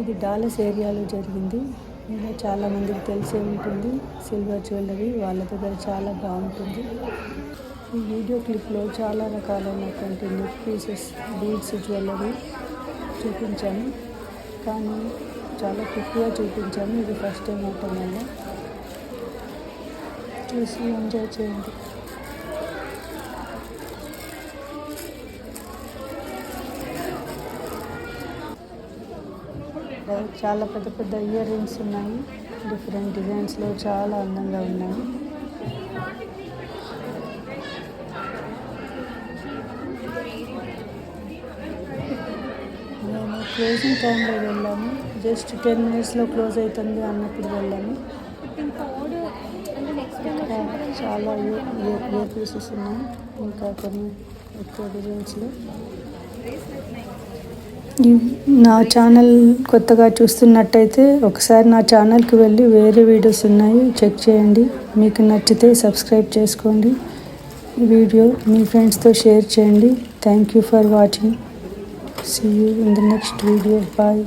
ఇది దాలస్ ఏరియాలో జరిగింది. ఇలా చాలామందికి తెలిసే ఉంటుంది. సిల్వర్ జ్యువెలరీ వాళ్ళ దగ్గర చాలా బాగుంటుంది. ఈ వీడియో క్లిప్లో చాలా రకాలైనటువంటి నెక్ పీసెస్ బీడ్స్ జ్యువెలరీ చూపించాను. కానీ చాలా క్విక్గా చూపించాను. ఇది ఫస్ట్ టైం అవటం వల్ల చూసి ఎంజాయ్ చేయండి. చాలా పెద్ద పెద్ద ఇయర్ రింగ్స్ ఉన్నాయి. డిఫరెంట్ డిజైన్స్లో చాలా అందంగా ఉన్నాయి. మేము క్లోజింగ్ టైంలో వెళ్ళాము. జస్ట్ టెన్ మినిట్స్లో క్లోజ్ అవుతుంది అన్నప్పుడు వెళ్ళాము. ఇంకా చాలా ఇయర్ ఇయర్ పీసెస్ ఉన్నాయి. ఇంకా కొన్ని ఎక్కువ డిజైన్స్లో నా ఛానల్ కొత్తగా చూస్తున్నట్టయితే ఒకసారి నా ఛానల్కి వెళ్ళి వేరే వీడియోస్ ఉన్నాయి చెక్ చేయండి. మీకు నచ్చితే సబ్స్క్రైబ్ చేసుకోండి. వీడియో మీ ఫ్రెండ్స్తో షేర్ చేయండి. Thank you for watching. See you in the next video bye